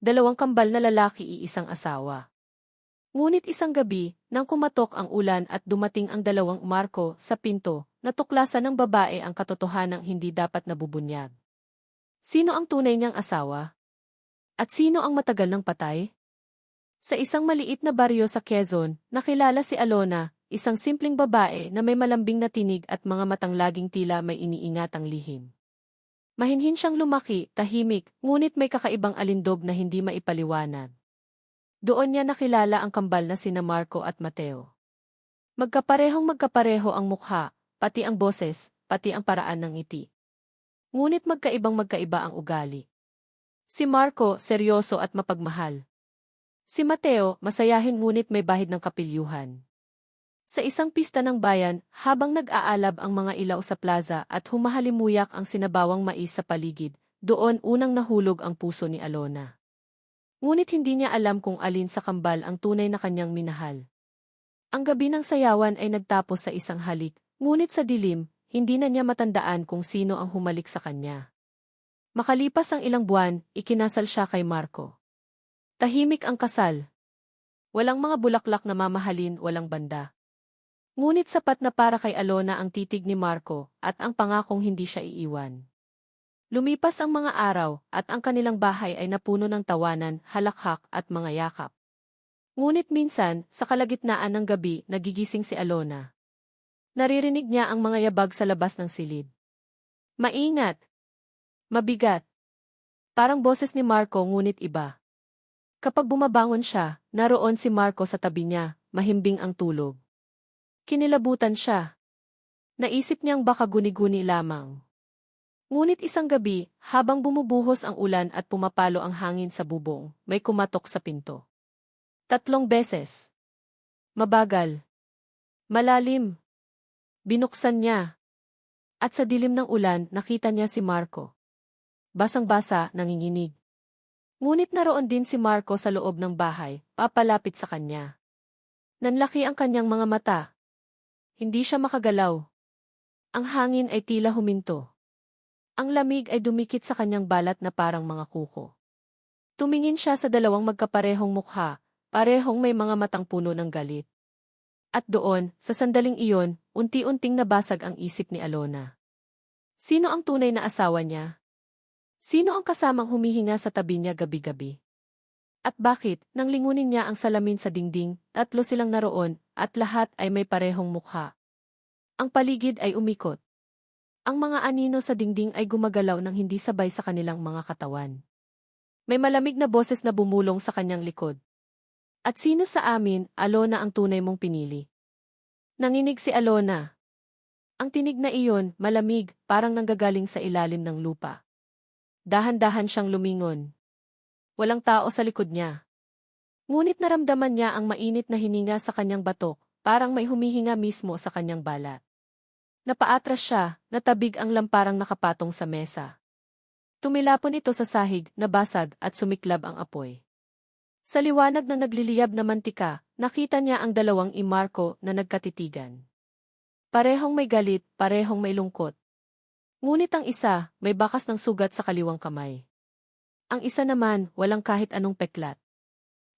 Dalawang kambal na lalaki iisang asawa. Ngunit isang gabi, nang kumatok ang ulan at dumating ang dalawang Marco sa pinto, natuklasan ng babae ang katotohanang hindi dapat nabubunyag. Sino ang tunay niyang asawa? At sino ang matagal ng patay? Sa isang maliit na baryo sa Quezon, nakilala si Alona, isang simpleng babae na may malambing na tinig at mga matang laging tila may iniingatang lihim. Mahinhin siyang lumaki, tahimik, ngunit may kakaibang alindog na hindi maipaliwanag. Doon niya nakilala ang kambal na sina Marco at Mateo. Magkaparehong magkapareho ang mukha, pati ang boses, pati ang paraan ng ngiti. Ngunit magkaibang magkaiba ang ugali. Si Marco, seryoso at mapagmahal. Si Mateo, masayahin ngunit may bahid ng kapilyuhan. Sa isang pista ng bayan, habang nag-aalab ang mga ilaw sa plaza at humahalimuyak ang sinabawang mais sa paligid, doon unang nahulog ang puso ni Alona. Ngunit hindi niya alam kung alin sa kambal ang tunay na kanyang minahal. Ang gabi ng sayawan ay nagtapos sa isang halik, ngunit sa dilim, hindi na niya matandaan kung sino ang humalik sa kanya. Makalipas ang ilang buwan, ikinasal siya kay Marco. Tahimik ang kasal. Walang mga bulaklak na mamahalin, walang banda. Ngunit sapat na para kay Alona ang titig ni Marco at ang pangakong hindi siya iiwan. Lumipas ang mga araw at ang kanilang bahay ay napuno ng tawanan, halakhak at mga yakap. Ngunit minsan, sa kalagitnaan ng gabi, nagigising si Alona. Naririnig niya ang mga yabag sa labas ng silid. Maingat! Mabigat! Parang boses ni Marco ngunit iba. Kapag bumabangon siya, naroon si Marco sa tabi niya, mahimbing ang tulog. Kinilabutan siya. Naisip niyang baka guni-guni lamang. Ngunit isang gabi, habang bumubuhos ang ulan at pumapalo ang hangin sa bubong, may kumatok sa pinto. Tatlong beses. Mabagal. Malalim. Binuksan niya. At sa dilim ng ulan, nakita niya si Marco. Basang-basa, nanginginig. Ngunit naroon din si Marco sa loob ng bahay, papalapit sa kanya. Nanlaki ang kanyang mga mata. Hindi siya makagalaw. Ang hangin ay tila huminto. Ang lamig ay dumikit sa kanyang balat na parang mga kuko. Tumingin siya sa dalawang magkaparehong mukha, parehong may mga matang puno ng galit. At doon, sa sandaling iyon, unti-unting nabasag ang isip ni Alona. Sino ang tunay na asawa niya? Sino ang kasamang humihinga sa tabi niya gabi-gabi? At bakit, nang lingunin niya ang salamin sa dingding, tatlo silang naroon, at lahat ay may parehong mukha. Ang paligid ay umikot. Ang mga anino sa dingding ay gumagalaw ng hindi sabay sa kanilang mga katawan. May malamig na boses na bumulong sa kanyang likod. At sino sa amin, Alona ang tunay mong pinili? Nanginig si Alona. Ang tinig na iyon, malamig, parang nanggagaling sa ilalim ng lupa. Dahan-dahan siyang lumingon. Walang tao sa likod niya. Ngunit naramdaman niya ang mainit na hininga sa kanyang batok, parang may humihinga mismo sa kanyang balat. Napaatras siya, natabig ang lamparang nakapatong sa mesa. Tumilapon ito sa sahig, nabasag at sumiklab ang apoy. Sa liwanag na nagliliyab na mantika, nakita niya ang dalawang imarko na nagkatitigan. Parehong may galit, parehong may lungkot. Ngunit ang isa, may bakas ng sugat sa kaliwang kamay. Ang isa naman, walang kahit anong peklat.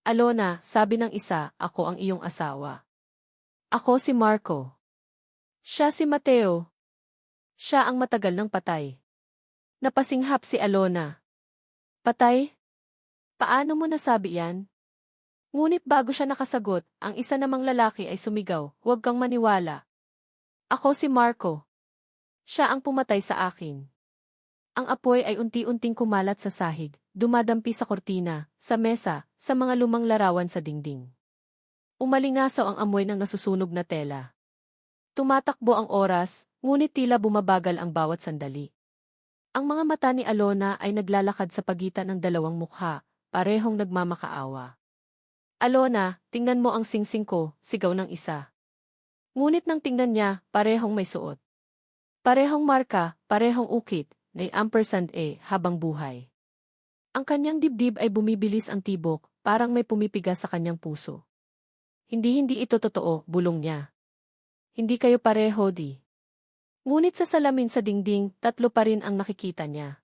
Alona, sabi ng isa, ako ang iyong asawa. Ako si Marco. Siya si Mateo. Siya ang matagal ng patay. Napasinghap si Alona. Patay? Paano mo nasabi yan? Ngunit bago siya nakasagot, ang isa namang lalaki ay sumigaw, huwag kang maniwala. Ako si Marco. Siya ang pumatay sa akin. Ang apoy ay unti-unting kumalat sa sahig, dumadampi sa kortina, sa mesa, sa mga lumang larawan sa dingding. Umalingasaw ang amoy ng nasusunog na tela. Tumatakbo ang oras, ngunit tila bumabagal ang bawat sandali. Ang mga mata ni Alona ay naglalakad sa pagitan ng dalawang mukha, parehong nagmamakaawa. Alona, tingnan mo ang singsing ko, sigaw ng isa. Ngunit nang tingnan niya, parehong may suot. Parehong marka, parehong ukit, na ampersand e, habang buhay. Ang kanyang dibdib ay bumibilis ang tibok, parang may pumipiga sa kanyang puso. Hindi-hindi ito totoo, bulong niya. Hindi kayo pareho di. Ngunit sa salamin sa dingding, tatlo pa rin ang nakikita niya.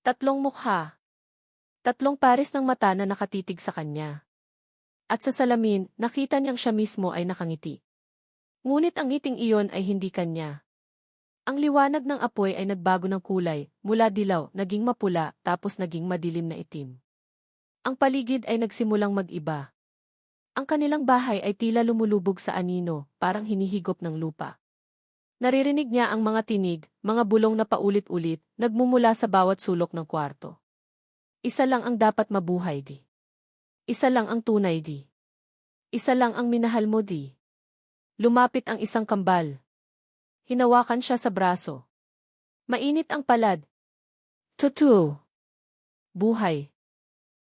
Tatlong mukha. Tatlong pares ng mata na nakatitig sa kanya. At sa salamin, nakita niyang siya mismo ay nakangiti. Ngunit ang ngiting iyon ay hindi kanya. Ang liwanag ng apoy ay nagbago ng kulay, mula dilaw, naging mapula, tapos naging madilim na itim. Ang paligid ay nagsimulang mag-iba. Ang kanilang bahay ay tila lumulubog sa anino, parang hinihigop ng lupa. Naririnig niya ang mga tinig, mga bulong na paulit-ulit, nagmumula sa bawat sulok ng kwarto. Isa lang ang dapat mabuhay di. Isa lang ang tunay di. Isa lang ang minahal mo di. Lumapit ang isang kambal. Hinawakan siya sa braso. Mainit ang palad. Tutu. Buhay.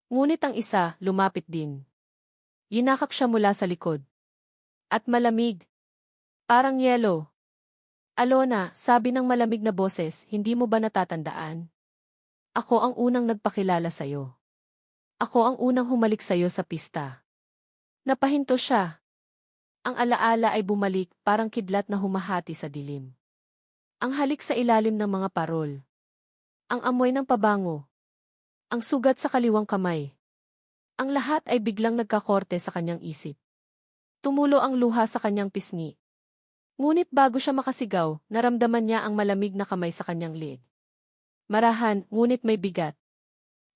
Ngunit ang isa, lumapit din. Yinakap siya mula sa likod. At malamig. Parang yelo. Alona, sabi ng malamig na boses, hindi mo ba natatandaan? Ako ang unang nagpakilala sa'yo. Ako ang unang humalik sa'yo sa pista. Napahinto siya. Ang alaala ay bumalik, parang kidlat na humahati sa dilim. Ang halik sa ilalim ng mga parol. Ang amoy ng pabango. Ang sugat sa kaliwang kamay. Ang lahat ay biglang nagkakorte sa kanyang isip. Tumulo ang luha sa kanyang pisngi. Ngunit bago siya makasigaw, naramdaman niya ang malamig na kamay sa kanyang lid. Marahan, ngunit may bigat.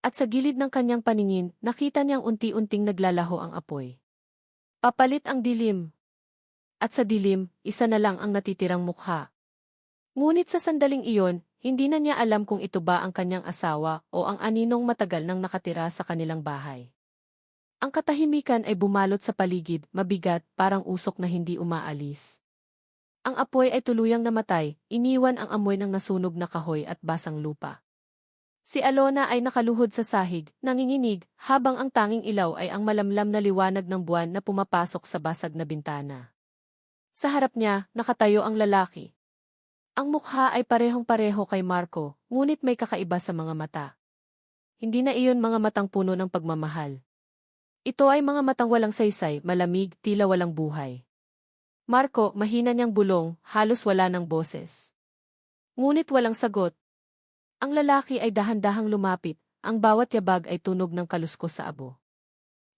At sa gilid ng kanyang paningin, nakita niyang unti-unting naglalaho ang apoy. Papalit ang dilim. At sa dilim, isa na lang ang natitirang mukha. Ngunit sa sandaling iyon, hindi na niya alam kung ito ba ang kanyang asawa o ang aninong matagal nang nakatira sa kanilang bahay. Ang katahimikan ay bumalot sa paligid, mabigat, parang usok na hindi umaalis. Ang apoy ay tuluyang namatay, iniwan ang amoy ng nasunog na kahoy at basang lupa. Si Alona ay nakaluhod sa sahig, nanginginig, habang ang tanging ilaw ay ang malamlam na liwanag ng buwan na pumapasok sa basag na bintana. Sa harap niya, nakatayo ang lalaki. Ang mukha ay parehong-pareho kay Marco, ngunit may kakaiba sa mga mata. Hindi na iyon mga matang puno ng pagmamahal. Ito ay mga matang walang saysay, malamig, tila walang buhay. Marco, mahina niyang bulong, halos wala ng boses. Ngunit walang sagot. Ang lalaki ay dahan-dahang lumapit, ang bawat yabag ay tunog ng kaluskos sa abo.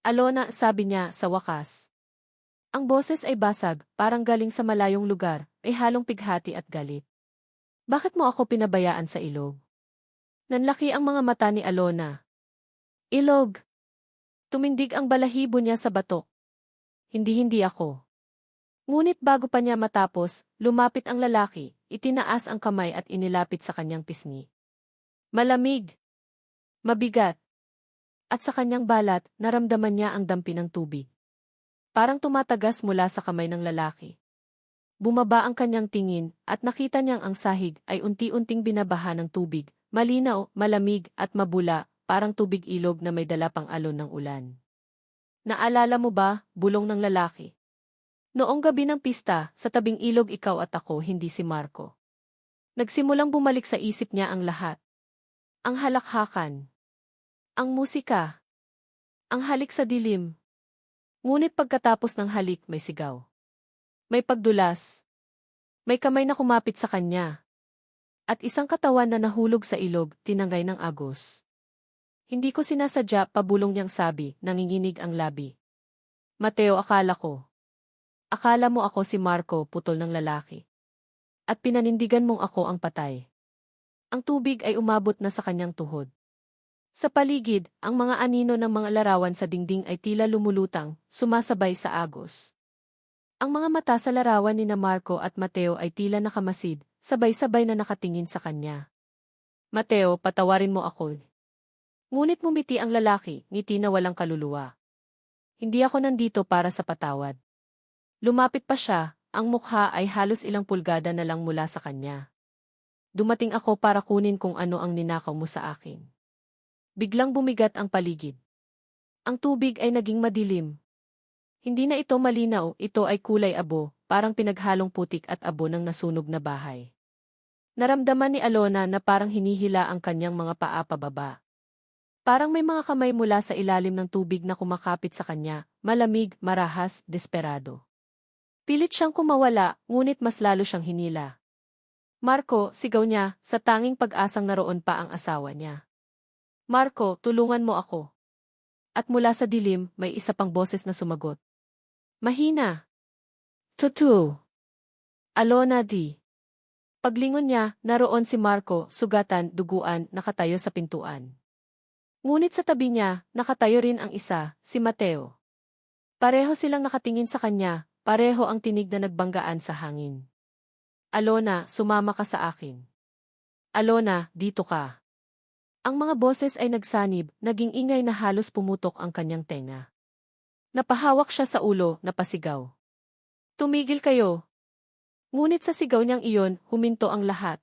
Alona, sabi niya, sa wakas. Ang boses ay basag, parang galing sa malayong lugar, ay halong pighati at galit. Bakit mo ako pinabayaan sa ilog? Nanlaki ang mga mata ni Alona. Ilog. Tumindig ang balahibo niya sa batok. Hindi-hindi ako. Ngunit bago pa niya matapos, lumapit ang lalaki, itinaas ang kamay at inilapit sa kanyang pisngi. Malamig. Mabigat. At sa kanyang balat, naramdaman niya ang dampi ng tubig. Parang tumatagas mula sa kamay ng lalaki. Bumaba ang kanyang tingin, at nakita niyang ang sahig ay unti-unting binabaha ng tubig, malinaw, malamig, at mabula, parang tubig ilog na may dala pang alon ng ulan. Naalala mo ba, bulong ng lalaki? Noong gabi ng pista, sa tabing ilog ikaw at ako, hindi si Marco. Nagsimulang bumalik sa isip niya ang lahat. Ang halakhakan. Ang musika. Ang halik sa dilim. Ngunit pagkatapos ng halik, may sigaw. May pagdulas. May kamay na kumapit sa kanya. At isang katawan na nahulog sa ilog, tinangay ng agos. Hindi ko sinasadya, pabulong niyang sabi, nanginginig ang labi. Mateo, akala ko. Akala mo ako si Marco, putol ng lalaki. At pinanindigan mong ako ang patay. Ang tubig ay umabot na sa kanyang tuhod. Sa paligid, ang mga anino ng mga larawan sa dingding ay tila lumulutang, sumasabay sa agos. Ang mga mata sa larawan ni na Marco at Mateo ay tila nakamasid, sabay-sabay na nakatingin sa kanya. Mateo, patawarin mo ako. Ngunit mumiti ang lalaki, ngiti na walang kaluluwa. Hindi ako nandito para sa patawad. Lumapit pa siya, ang mukha ay halos ilang pulgada na lang mula sa kanya. Dumating ako para kunin kung ano ang ninakaw mo sa akin. Biglang bumigat ang paligid. Ang tubig ay naging madilim. Hindi na ito malinaw, ito ay kulay abo, parang pinaghalong putik at abo ng nasunog na bahay. Naramdaman ni Alona na parang hinihila ang kanyang mga paa pababa. Parang may mga kamay mula sa ilalim ng tubig na kumakapit sa kanya, malamig, marahas, desperado. Pilit siyang kumawala, ngunit mas lalo siyang hinila. Marco, sigaw niya, sa tanging pag-asang naroon pa ang asawa niya. Marco, tulungan mo ako. At mula sa dilim, may isa pang boses na sumagot. Mahina. Tutu. Alona di. Paglingon niya, naroon si Marco, sugatan, duguan, nakatayo sa pintuan. Ngunit sa tabi niya, nakatayo rin ang isa, si Mateo. Pareho silang nakatingin sa kanya, pareho ang tinig na nagbanggaan sa hangin. Alona, sumama ka sa akin. Alona, dito ka. Ang mga boses ay nagsanib, naging ingay na halos pumutok ang kanyang tenga. Napahawak siya sa ulo, napasigaw. Tumigil kayo. Ngunit sa sigaw niyang iyon, huminto ang lahat.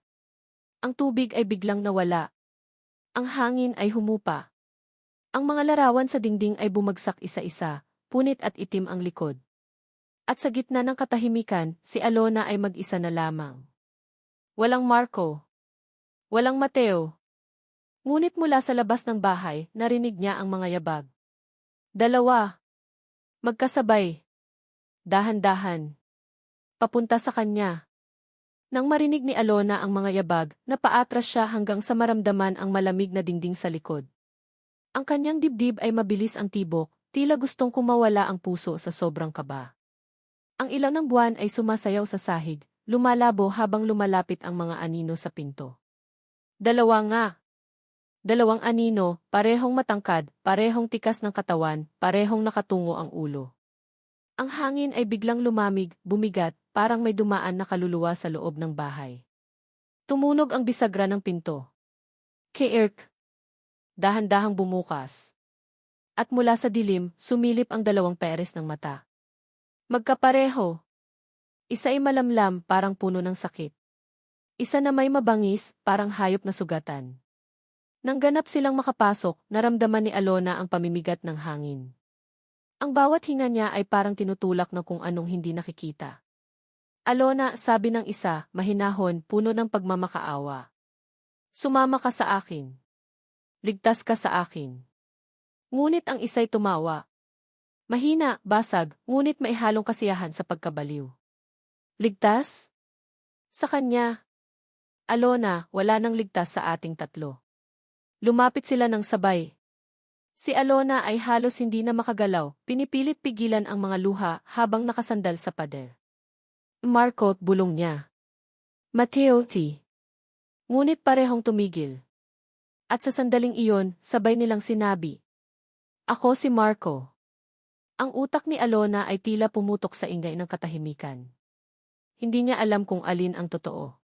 Ang tubig ay biglang nawala. Ang hangin ay humupa. Ang mga larawan sa dingding ay bumagsak isa-isa, punit at itim ang likod. At sa gitna ng katahimikan, si Alona ay mag-isa na lamang. Walang Marco. Walang Mateo. Ngunit mula sa labas ng bahay, narinig niya ang mga yabag. Dalawa. Magkasabay. Dahan-dahan. Papunta sa kanya. Nang marinig ni Alona ang mga yabag, napaatras siya hanggang sa maramdaman ang malamig na dingding sa likod. Ang kanyang dibdib ay mabilis ang tibok, tila gustong kumawala ang puso sa sobrang kaba. Ang ilaw ng buwan ay sumasayaw sa sahig, lumalabo habang lumalapit ang mga anino sa pinto. Dalawa nga. Dalawang anino, parehong matangkad, parehong tikas ng katawan, parehong nakatungo ang ulo. Ang hangin ay biglang lumamig, bumigat, parang may dumaan na kaluluwa sa loob ng bahay. Tumunog ang bisagra ng pinto. Keirk. Dahan-dahang bumukas. At mula sa dilim, sumilip ang dalawang peres ng mata. Magkapareho. Isa ay malamlam, parang puno ng sakit. Isa na may mabangis, parang hayop na sugatan. Nang ganap silang makapasok, naramdaman ni Alona ang pamimigat ng hangin. Ang bawat hinga niya ay parang tinutulak ng kung anong hindi nakikita. Alona, sabi ng isa, mahinahon, puno ng pagmamakaawa. Sumama ka sa akin. Ligtas ka sa akin. Ngunit ang isa'y tumawa. Mahina, basag, ngunit may halong kasiyahan sa pagkabaliw. Ligtas? Sa kanya. Alona, wala nang ligtas sa ating tatlo. Lumapit sila ng sabay. Si Alona ay halos hindi na makagalaw, pinipilit pigilan ang mga luha habang nakasandal sa pader. Marco, bulong niya. Mateo T. Ngunit parehong tumigil. At sa sandaling iyon, sabay nilang sinabi. Ako si Marco. Ang utak ni Alona ay tila pumutok sa ingay ng katahimikan. Hindi niya alam kung alin ang totoo.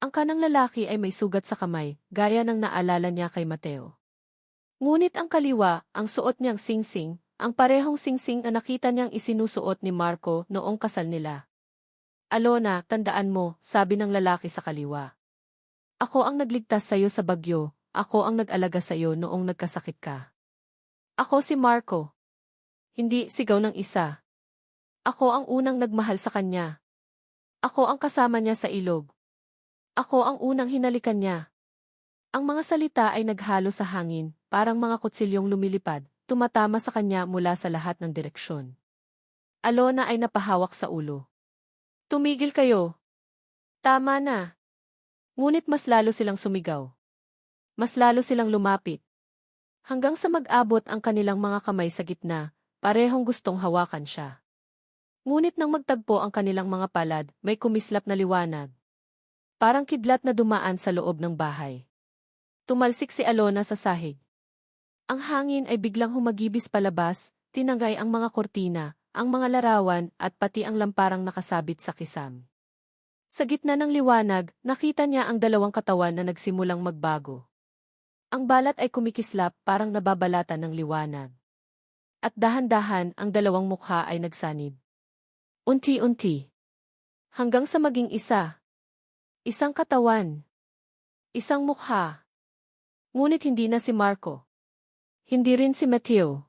Ang kanang lalaki ay may sugat sa kamay, gaya ng naalala niya kay Mateo. Ngunit ang kaliwa, ang suot niyang singsing, ang parehong singsing na nakita niyang isinusuot ni Marco noong kasal nila. Alona, tandaan mo, sabi ng lalaki sa kaliwa. Ako ang nagligtas sa iyo sa bagyo, ako ang nag-alaga sa iyo noong nagkasakit ka. Ako si Marco. Hindi sigaw ng isa. Ako ang unang nagmahal sa kanya. Ako ang kasama niya sa ilog. Ako ang unang hinalikan niya. Ang mga salita ay naghalo sa hangin, parang mga kutsilyong lumilipad, tumatama sa kanya mula sa lahat ng direksyon. Alona ay napahawak sa ulo. Tumigil kayo. Tama na. Ngunit mas lalo silang sumigaw. Mas lalo silang lumapit. Hanggang sa mag-abot ang kanilang mga kamay sa gitna, parehong gustong hawakan siya. Ngunit nang magtagpo ang kanilang mga palad, may kumislap na liwanag. Parang kidlat na dumaan sa loob ng bahay. Tumalsik si Alona sa sahig. Ang hangin ay biglang humagibis palabas, tinangay ang mga kortina, ang mga larawan at pati ang lamparang nakasabit sa kisam. Sa gitna ng liwanag, nakita niya ang dalawang katawan na nagsimulang magbago. Ang balat ay kumikislap parang nababalatan ng liwanag. At dahan-dahan ang dalawang mukha ay nagsanib. Unti-unti. Hanggang sa maging isa. Isang katawan. Isang mukha. Ngunit hindi na si Marco. Hindi rin si Mateo.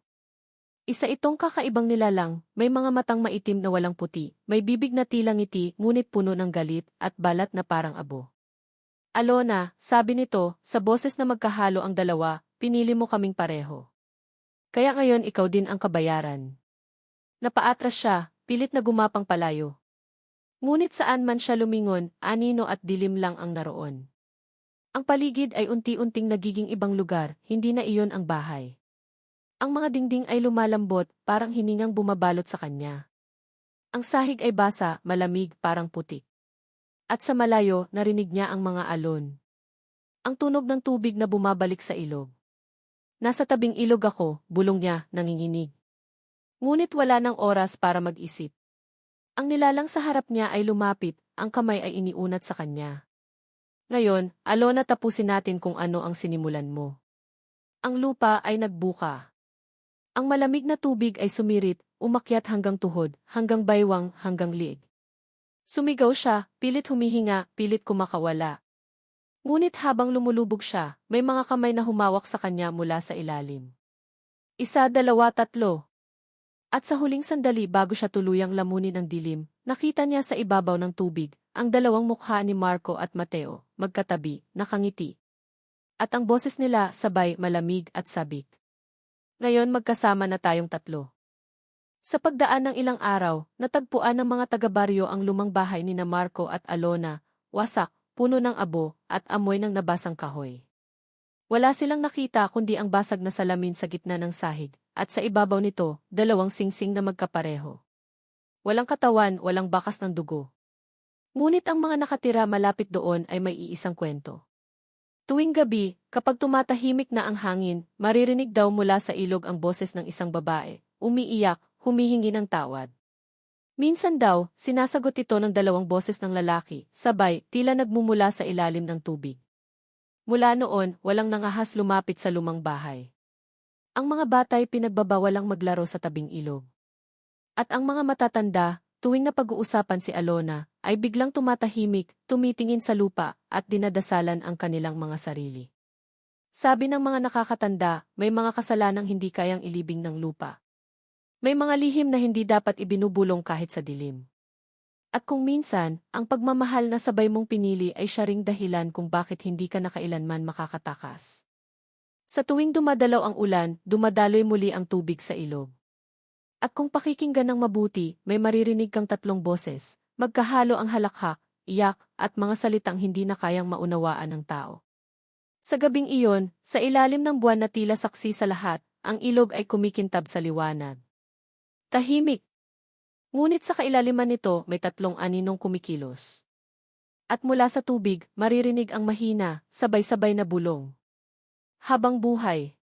Isa itong kakaibang nilalang, may mga matang maitim na walang puti, may bibig na tilang ngiti ngunit puno ng galit at balat na parang abo. Alona, sabi nito, sa boses na magkahalo ang dalawa, pinili mo kaming pareho. Kaya ngayon ikaw din ang kabayaran. Napaatras siya, pilit na gumapang palayo. Ngunit saan man siya lumingon, anino at dilim lang ang naroon. Ang paligid ay unti-unting nagiging ibang lugar, hindi na iyon ang bahay. Ang mga dingding ay lumalambot, parang hiningang bumabalot sa kanya. Ang sahig ay basa, malamig, parang putik. At sa malayo, narinig niya ang mga alon. Ang tunog ng tubig na bumabalik sa ilog. Nasa tabing ilog ako, bulong niya, nanginginig. Ngunit wala ng oras para mag-isip. Ang nilalang sa harap niya ay lumapit, ang kamay ay iniunat sa kanya. Ngayon, Alona tapusin natin kung ano ang sinimulan mo. Ang lupa ay nagbuka. Ang malamig na tubig ay sumirit, umakyat hanggang tuhod, hanggang baywang, hanggang liig. Sumigaw siya, pilit humihinga, pilit kumakawala. Ngunit habang lumulubog siya, may mga kamay na humawak sa kanya mula sa ilalim. Isa, dalawa, tatlo. At sa huling sandali bago siya tuluyang lamunin ang dilim, nakita niya sa ibabaw ng tubig, ang dalawang mukha ni Marco at Mateo, magkatabi, nakangiti. At ang boses nila sabay malamig at sabik. Ngayon magkasama na tayong tatlo. Sa pagdaan ng ilang araw, natagpuan ng mga taga-baryo ang lumang bahay ni na Marco at Alona, wasak, puno ng abo, at amoy ng nabasang kahoy. Wala silang nakita kundi ang basag na salamin sa gitna ng sahig, at sa ibabaw nito, dalawang singsing na magkapareho. Walang katawan, walang bakas ng dugo. Ngunit ang mga nakatira malapit doon ay may iisang kwento. Tuwing gabi, kapag tumatahimik na ang hangin, maririnig daw mula sa ilog ang boses ng isang babae, umiiyak, humihingi ng tawad. Minsan daw, sinasagot ito ng dalawang boses ng lalaki, sabay, tila nagmumula sa ilalim ng tubig. Mula noon, walang nangahas lumapit sa lumang bahay. Ang mga batay pinagbabawalang maglaro sa tabing ilog. At ang mga matatanda, tuwing na pag-uusapan si Alona, ay biglang tumatahimik, tumitingin sa lupa, at dinadasalan ang kanilang mga sarili. Sabi ng mga nakakatanda, may mga kasalanang hindi kayang ilibing ng lupa. May mga lihim na hindi dapat ibinubulong kahit sa dilim. At kung minsan, ang pagmamahal na sabay mong pinili ay siya ring dahilan kung bakit hindi ka nakailanman makakatakas. Sa tuwing dumadalaw ang ulan, dumadaloy muli ang tubig sa ilog. At kung pakikinggan ng mabuti, may maririnig kang tatlong boses, magkahalo ang halakhak, iyak, at mga salitang hindi na kayang maunawaan ng tao. Sa gabing iyon, sa ilalim ng buwan na tila saksi sa lahat, ang ilog ay kumikintab sa liwanag. Tahimik. Ngunit sa kailaliman nito may tatlong aninong kumikilos. At mula sa tubig, maririnig ang mahina, sabay-sabay na bulong. Habang buhay.